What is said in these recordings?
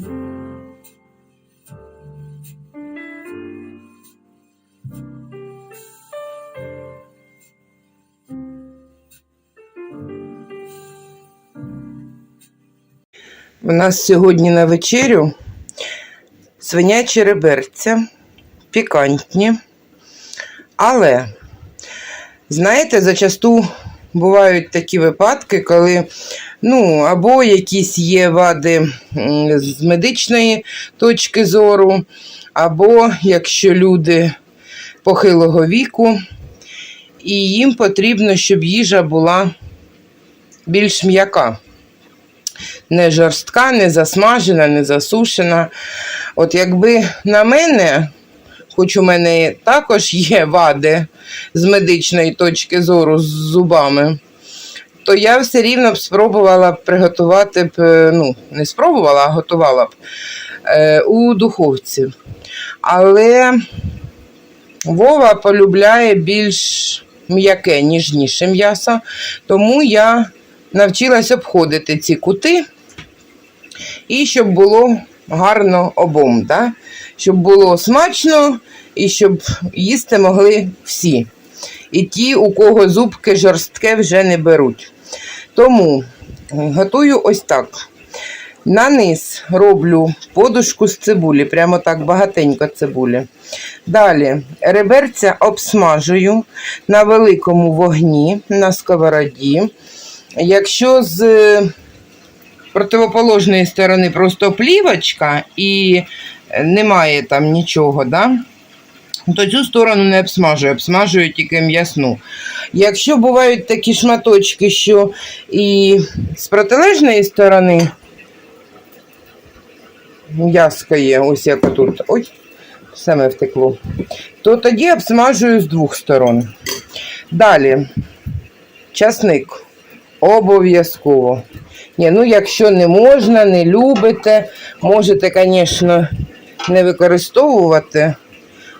У нас сьогодні на вечерю свинячі реберця, пікантні. Але, знаєте, зачасту бувають такі випадки, коли ну, або якісь є вади з медичної точки зору, або якщо люди похилого віку, і їм потрібно, щоб їжа була більш м'яка не жорстка, не засмажена, не засушена. От якби на мене, хоч у мене також є вади з медичної точки зору з зубами, то я все рівно б спробувала приготувати б, е, ну, не спробувала, а готувала б е, у духовці. Але Вова полюбляє більш м'яке, ніжніше м'ясо, тому я навчилась обходити ці кути, і щоб було гарно обом, да? щоб було смачно і щоб їсти могли всі. І ті, у кого зубки жорстке вже не беруть. Тому готую ось так. На низ роблю подушку з цибулі, прямо так багатенько цибулі. Далі реберця обсмажую на великому вогні на сковороді. Якщо з е, противоположної сторони просто плівочка і немає там нічого, да? то цю сторону не обсмажую, обсмажую тільки м'ясну. Якщо бувають такі шматочки, що і з протилежної сторони м'яско є, ось як тут, ой, саме втекло, то тоді обсмажую з двох сторон. Далі, часник. Обов'язково. Ні, ну якщо не можна, не любите, можете, звісно, не використовувати.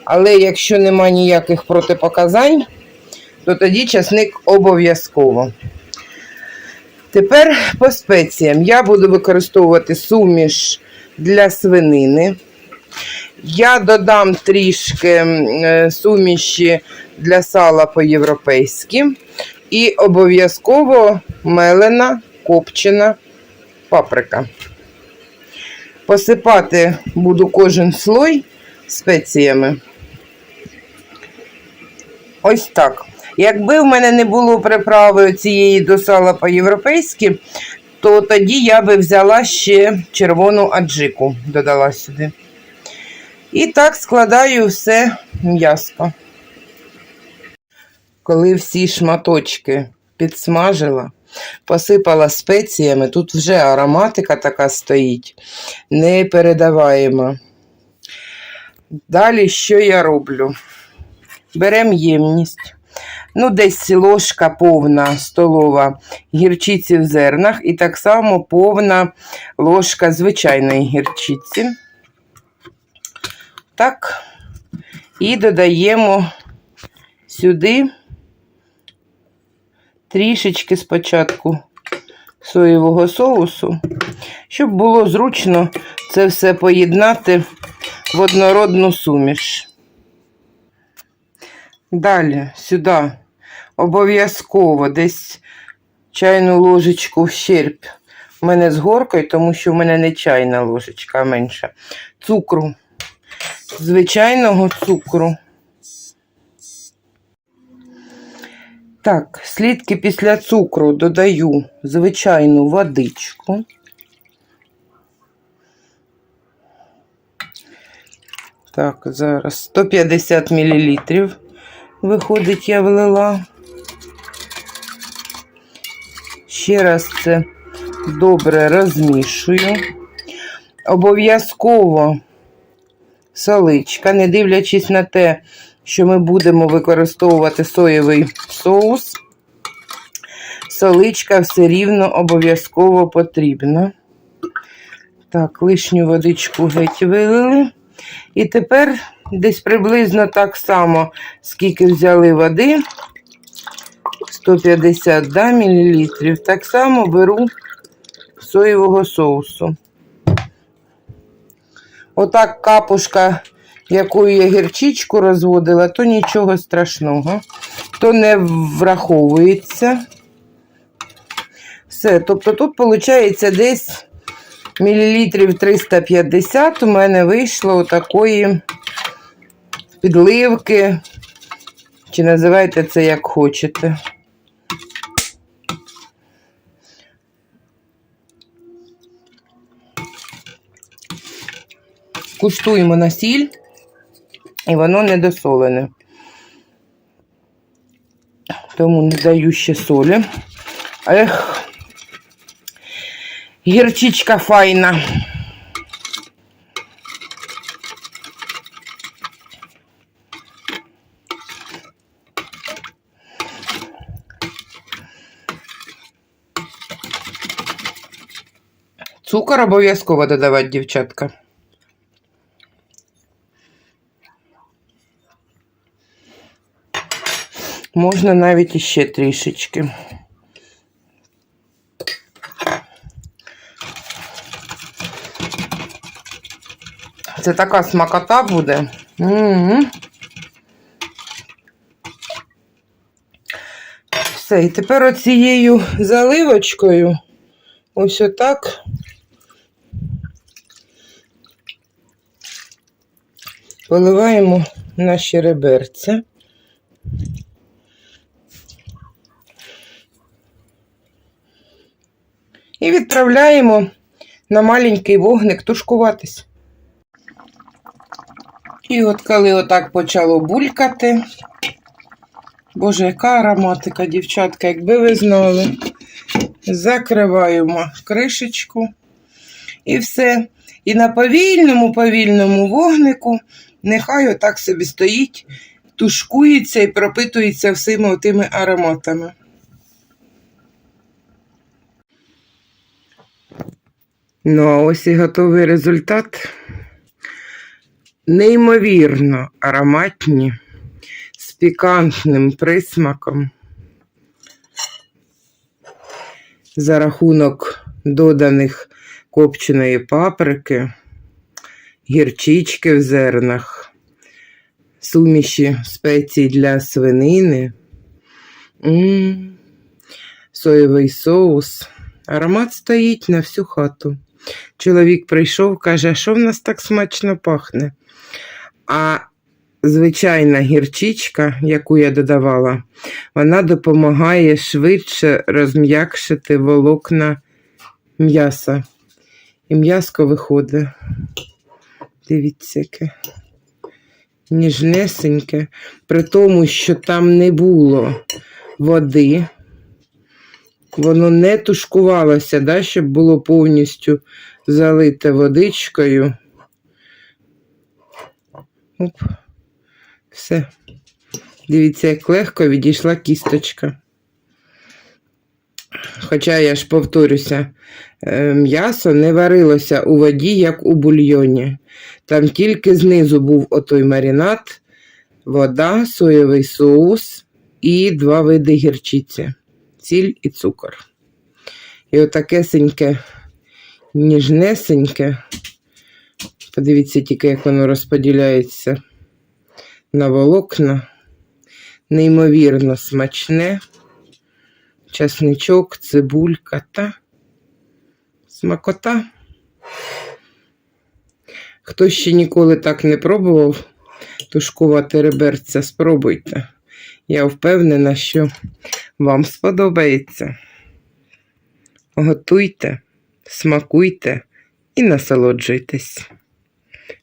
Але якщо нема ніяких протипоказань, то тоді часник обов'язково. Тепер по спеціям. Я буду використовувати суміш для свинини. Я додам трішки е, суміші для сала по-європейськи. І обов'язково мелена копчена паприка. Посипати буду кожен слой спеціями. Ось так. Якби в мене не було приправи цієї до сала по-європейськи, то тоді я би взяла ще червону аджику, додала сюди. І так складаю все м'яско. Коли всі шматочки підсмажила, посипала спеціями, тут вже ароматика така стоїть, непередаваєма. Далі що я роблю? Беремо ємність. Ну, десь ложка повна столова гірчиці в зернах, і так само повна ложка звичайної гірчиці. Так, і додаємо сюди трішечки спочатку соєвого соусу, щоб було зручно це все поєднати в однородну суміш. Далі сюди обов'язково десь чайну ложечку щерб. У мене з горкою, тому що в мене не чайна ложечка, а менша. Цукру. Звичайного цукру. Так, слідки після цукру додаю звичайну водичку. Так, зараз 150 мл. Виходить, я влила. Ще раз це добре розмішую. Обов'язково соличка, не дивлячись на те, що ми будемо використовувати соєвий соус, соличка все рівно обов'язково потрібна. Так, лишню водичку геть вилили. І тепер десь приблизно так само, скільки взяли води, 150 да, мл, так само беру соєвого соусу. отак капушка, якою я гірчичку розводила, то нічого страшного. То не враховується. Все, тобто тут виходить десь мілілітрів 350 у мене вийшло такої підливки. Чи називайте це як хочете. Куштуємо на сіль, і воно недосолене. Тому не даю ще солі. Ех, гірчичка файна. Цукор обов'язково додавати, дівчатка. Можна навіть іще трішечки. Це така смакота буде. М-м-м. Все, і тепер оцією заливочкою ось отак. Поливаємо наші реберця. І відправляємо на маленький вогник тушкуватись. І от коли отак почало булькати, боже, яка ароматика, дівчатка, якби ви знали, закриваємо кришечку і все. І на повільному, повільному вогнику нехай отак собі стоїть, тушкується і пропитується всіма тими ароматами. Ну, а ось і готовий результат. Неймовірно ароматні, з пікантним присмаком. За рахунок доданих копченої паприки, гірчички в зернах, суміші спецій для свинини, м соєвий соус. Аромат стоїть на всю хату. Чоловік прийшов, каже, що в нас так смачно пахне. А звичайна гірчичка, яку я додавала, вона допомагає швидше розм'якшити волокна м'яса. І м'яско виходить. Дивіться, яке ніжнесеньке, при тому, що там не було води. Воно не тушкувалося, да, щоб було повністю залите водичкою. Оп. Все. Дивіться, як легко відійшла кісточка. Хоча, я ж повторюся, е, м'ясо не варилося у воді, як у бульйоні. Там тільки знизу був отой маринад, вода, соєвий соус і два види гірчиці сіль і цукор. І отакесеньке, ніжнесеньке. Подивіться тільки, як воно розподіляється на волокна. Неймовірно смачне. Часничок, цибулька та смакота. Хто ще ніколи так не пробував тушкувати реберця, спробуйте. Я впевнена, що вам сподобається. Готуйте, смакуйте і насолоджуйтесь.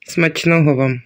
Смачного вам!